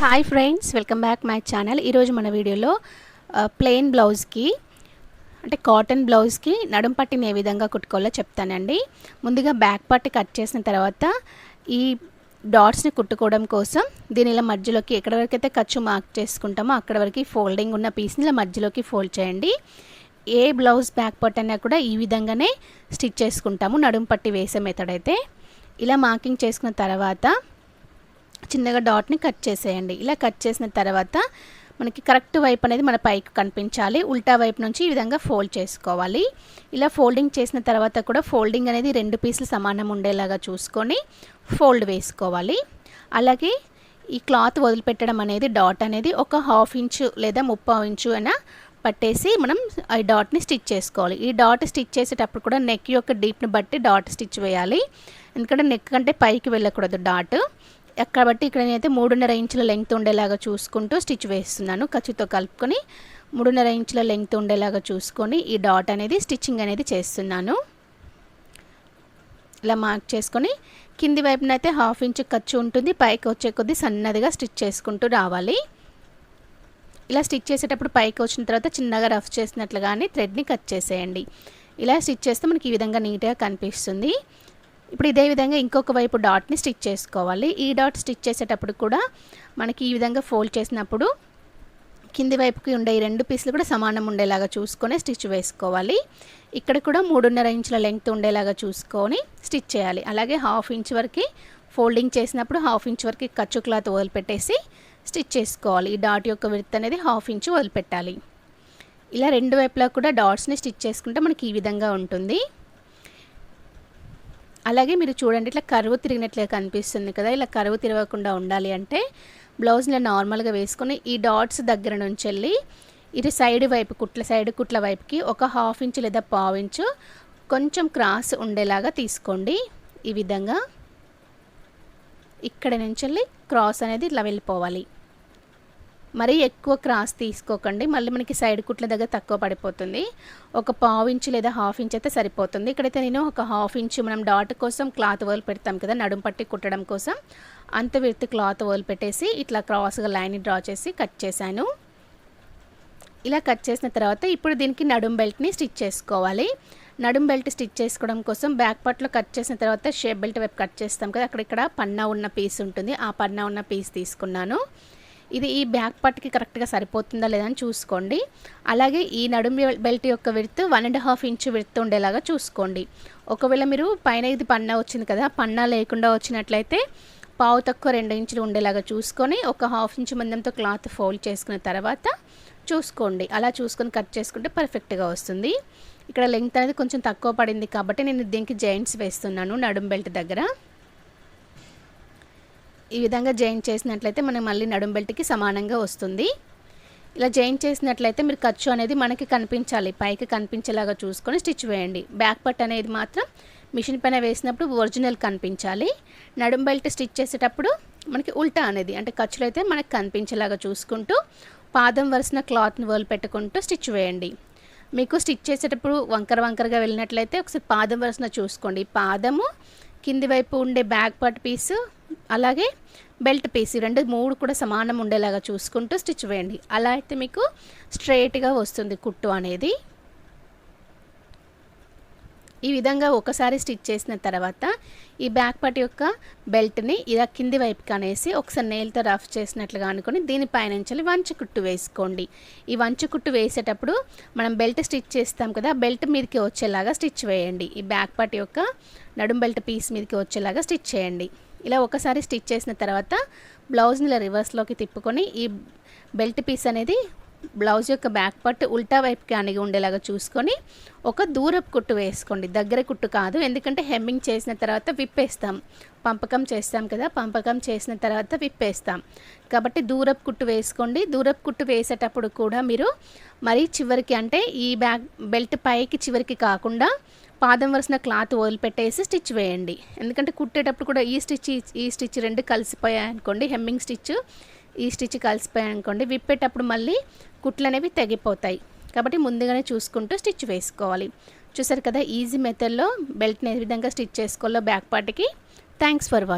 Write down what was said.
Hi friends welcome back my channel. ఈరోజు మన వీడియోలో ప్లెయిన్ బ్లౌజ్కి అంటే కాటన్ బ్లౌజ్కి నడుం పట్టిని ఏ విధంగా కుట్టుకోవాలో చెప్తానండి. ముందుగా బ్యాక్ పట్టి కట్ చేసిన తర్వాత ఈ డాట్స్ని కుట్టుకోవడం కోసం దీని ఇలా మధ్యలోకి ఎక్కడ వరకు అయితే ఖర్చు మార్క్ చేసుకుంటామో అక్కడ వరకు ఫోల్డింగ్ ఉన్న పీస్ని ఇలా మధ్యలోకి ఫోల్డ్ చేయండి. ఏ బ్లౌజ్ బ్యాక్ పట్ అయినా కూడా ఈ విధంగానే స్టిచ్ చేసుకుంటాము నడుం పట్టి వేసే మెథడ్ అయితే. ఇలా మార్కింగ్ చేసుకున్న తర్వాత చిన్నగా డాట్ని కట్ చేసేయండి. ఇలా కట్ చేసిన తర్వాత మనకి కరెక్ట్ వైపు అనేది మన పైకి కనిపించాలి. ఉల్టా వైపు నుంచి ఈ విధంగా ఫోల్డ్ చేసుకోవాలి. ఇలా ఫోల్డింగ్ చేసిన తర్వాత కూడా ఫోల్డింగ్ అనేది రెండు పీసులు సమానం ఉండేలాగా చూసుకొని ఫోల్డ్ వేసుకోవాలి. అలాగే ఈ క్లాత్ వదిలిపెట్టడం అనేది డాట్ అనేది ఒక హాఫ్ ఇంచు లేదా ముప్పావు ఇంచు అయినా పట్టేసి మనం ఈ డాట్ని స్టిచ్ చేసుకోవాలి. ఈ డాట్ స్టిచ్ చేసేటప్పుడు కూడా నెక్ యొక్క డీప్ని బట్టి డాట్ స్టిచ్ వేయాలి. ఎందుకంటే నెక్ కంటే పైకి వెళ్ళకూడదు డాట్. కాబట్టి ఇక్కడ నేనైతే మూడున్నర ఇంచుల లెంగ్త్ ఉండేలాగా చూసుకుంటూ స్టిచ్ వేస్తున్నాను. ఖర్చుతో కలుపుకొని మూడున్నర ఇంచుల లెంగ్త్ ఉండేలాగా చూసుకొని ఈ డాట్ అనేది స్టిచ్చింగ్ అనేది చేస్తున్నాను. ఇలా మార్క్ చేసుకొని కింది వైపున అయితే హాఫ్ ఇంచ్ ఖర్చు ఉంటుంది. పైకి వచ్చే కొద్దీ సన్నదిగా స్టిచ్ చేసుకుంటూ రావాలి. ఇలా స్టిచ్ చేసేటప్పుడు పైకి వచ్చిన తర్వాత చిన్నగా రఫ్ చేసినట్లుగానే థ్రెడ్ని కట్ చేసేయండి. ఇలా స్టిచ్ చేస్తే మనకి ఈ విధంగా నీట్గా కనిపిస్తుంది. ఇప్పుడు ఇదే విధంగా ఇంకొక వైపు డాట్ని స్టిచ్ చేసుకోవాలి. ఈ డాట్ స్టిచ్ చేసేటప్పుడు కూడా మనకి ఈ విధంగా ఫోల్డ్ చేసినప్పుడు కింది వైపుకి ఉండే ఈ రెండు పీసులు కూడా సమానం ఉండేలాగా చూసుకొని స్టిచ్ వేసుకోవాలి. ఇక్కడ కూడా మూడున్నర ఇంచుల లెంగ్త్ ఉండేలాగా చూసుకొని స్టిచ్ చేయాలి. అలాగే హాఫ్ ఇంచ్ వరకు ఫోల్డింగ్ చేసినప్పుడు హాఫ్ ఇంచ్ వరకు ఖర్చు క్లాత్ వదిలిపెట్టేసి స్టిచ్ చేసుకోవాలి. ఈ డాట్ యొక్క విడత్ అనేది హాఫ్ ఇంచ్ వదిలిపెట్టాలి. ఇలా రెండు వైపులా కూడా డాట్స్ని స్టిచ్ చేసుకుంటే మనకి ఈ విధంగా ఉంటుంది. అలాగే మీరు చూడండి ఇట్లా కరువు తిరిగినట్లే కనిపిస్తుంది కదా ఇలా కరువు తిరగకుండా ఉండాలి అంటే బ్లౌజ్ని నార్మల్గా వేసుకొని ఈ డాట్స్ దగ్గర నుంచి వెళ్ళి ఇటు సైడ్ వైపు కుట్ల సైడ్ కుట్ల వైపుకి ఒక హాఫ్ ఇంచు లేదా పావు ఇంచు కొంచెం క్రాస్ ఉండేలాగా తీసుకోండి ఈ విధంగా. ఇక్కడ నుంచి వెళ్ళి క్రాస్ అనేది ఇట్లా వెళ్ళిపోవాలి. మరీ ఎక్కువ క్రాస్ తీసుకోకండి. మళ్ళీ మనకి సైడ్ కుట్ల దగ్గర తక్కువ పడిపోతుంది. ఒక పావు ఇంచు లేదా హాఫ్ ఇంచ్ అయితే సరిపోతుంది. ఇక్కడైతే నేను ఒక హాఫ్ ఇంచు మనం డాట్ కోసం క్లాత్ వర్ల్ పెడతాం కదా నడుం పట్టి కుట్టడం కోసం. అంత విత్ క్లాత్ వర్ల్ పెట్టేసి ఇట్లా క్రాస్గా లైన్ డ్రా చేసి కట్ చేశాను. ఇలా కట్ చేసిన తర్వాత ఇప్పుడు దీనికి నడుం బెల్ట్ని స్టిచ్ చేసుకోవాలి. నడుం బెల్ట్ స్టిచ్ చేసుకోవడం కోసం బ్యాక్ పార్ట్లో కట్ చేసిన తర్వాత షేప్ బెల్ట్ వైపు కట్ చేస్తాం కదా అక్కడ ఇక్కడ పన్నా ఉన్న పీస్ ఉంటుంది. ఆ పన్నా ఉన్న పీస్ తీసుకున్నాను. ఇది ఈ బ్యాక్ పార్ట్కి కరెక్ట్గా సరిపోతుందా లేదా అని చూసుకోండి. అలాగే ఈ నడుం బెల్ట్ యొక్క width one and half inch width ఉండేలాగా చూసుకోండి. ఒకవేళ మీరు పైన ఇది పన్నా వచ్చింది కదా పన్నా లేకుండా వచ్చినట్లయితే పావు తక్కువ రెండు ఇంచులు ఉండేలాగా చూసుకొని ఒక హాఫ్ ఇంచ్ మందంతో క్లాత్ ఫోల్డ్ చేసుకున్న తర్వాత చూసుకోండి. అలా చూసుకొని కట్ చేసుకుంటే పర్ఫెక్ట్గా వస్తుంది. ఇక్కడ లెంగ్త్ అనేది కొంచెం తక్కువ పడింది కాబట్టి నేను దీనికి జాయింట్స్ వేస్తున్నాను నడుం బెల్ట్ దగ్గర. ఈ విధంగా జాయిన్ చేసినట్లయితే మనం మళ్ళీ నడుం బెల్ట్కి సమానంగా వస్తుంది. ఇలా జాయిన్ చేసినట్లయితే మీరు ఖర్చు అనేది మనకి కనిపించాలి. పైకి కనిపించేలాగా చూసుకొని స్టిచ్ వేయండి. బ్యాక్ పట్ అనేది మాత్రం మిషన్ పైన వేసినప్పుడు ఒరిజినల్ కనిపించాలి. నడుం బెల్ట్ స్టిచ్ చేసేటప్పుడు మనకి ఉల్టా అనేది అంటే ఖర్చులు అయితే మనకి కనిపించేలాగా చూసుకుంటూ పాదం వరుసన క్లాత్ని వదిలిపెట్టుకుంటూ స్టిచ్ వేయండి. మీకు స్టిచ్ చేసేటప్పుడు వంకర వంకరగా వెళ్ళినట్లయితే ఒకసారి పాదం వరుసన చూసుకోండి. పాదము కింది వైపు ఉండే బ్యాక్ పార్ట్ పీసు అలాగే బెల్ట్ పీస్ రెండు మూడు కూడా సమానం ఉండేలాగా చూసుకుంటూ స్టిచ్ వేయండి. అలా అయితే మీకు స్ట్రైట్గా వస్తుంది కుట్టు అనేది. ఈ విధంగా ఒకసారి స్టిచ్ చేసిన తర్వాత ఈ బ్యాక్ పార్ట్ యొక్క బెల్ట్ని ఇలా కింది వైపుకి అనేసి ఒకసారి నేలతో రఫ్ చేసినట్లుగా అనుకుని దీనిపైనుంచి వంచు కుట్టు వేసుకోండి. ఈ వంచు కుట్టు వేసేటప్పుడు మనం బెల్ట్ స్టిచ్ చేస్తాం కదా బెల్ట్ మీదకి వచ్చేలాగా స్టిచ్ వేయండి. ఈ బ్యాక్ పార్ట్ యొక్క నడుం బెల్ట్ పీస్ మీదకి వచ్చేలాగా స్టిచ్ చేయండి. ఇలా ఒకసారి స్టిచ్ చేసిన తర్వాత బ్లౌజ్ని ఇలా రివర్స్లోకి తిప్పుకొని ఈ బెల్ట్ పీస్ అనేది బ్లౌజ్ యొక్క బ్యాక్ పార్ట్ ఉల్టా వైపుకి అణిగి ఉండేలాగా చూసుకొని ఒక దూరపు కుట్టు వేసుకోండి. దగ్గర కుట్టు కాదు. ఎందుకంటే హెమ్మింగ్ చేసిన తర్వాత విప్పేస్తాం. పంపకం చేస్తాం కదా పంపకం చేసిన తర్వాత విప్పేస్తాం. కాబట్టి దూరపు కుట్టు వేసుకోండి. దూరపు కుట్టు వేసేటప్పుడు కూడా మీరు మరీ చివరికి అంటే ఈ బ్యాగ్ బెల్ట్ పైకి చివరికి కాకుండా పాదం వరుసన క్లాత్ వదిలిపెట్టేసి స్టిచ్ వేయండి. ఎందుకంటే కుట్టేటప్పుడు కూడా ఈ స్టిచ్ ఈ స్టిచ్ రెండు కలిసిపోయాయి అనుకోండి హెమ్మింగ్ స్టిచ్ ఈ స్టిచ్ కలిసిపోయాయి అనుకోండి విప్పేటప్పుడు మళ్ళీ కుట్లు అనేవి తెగిపోతాయి. కాబట్టి ముందుగానే చూసుకుంటూ స్టిచ్ వేసుకోవాలి. చూసారు కదా ఈజీ మెథడ్లో బెల్ట్ని ఏ విధంగా స్టిచ్ చేసుకోవాలో బ్యాక్ పార్ట్కి. Thanks for watching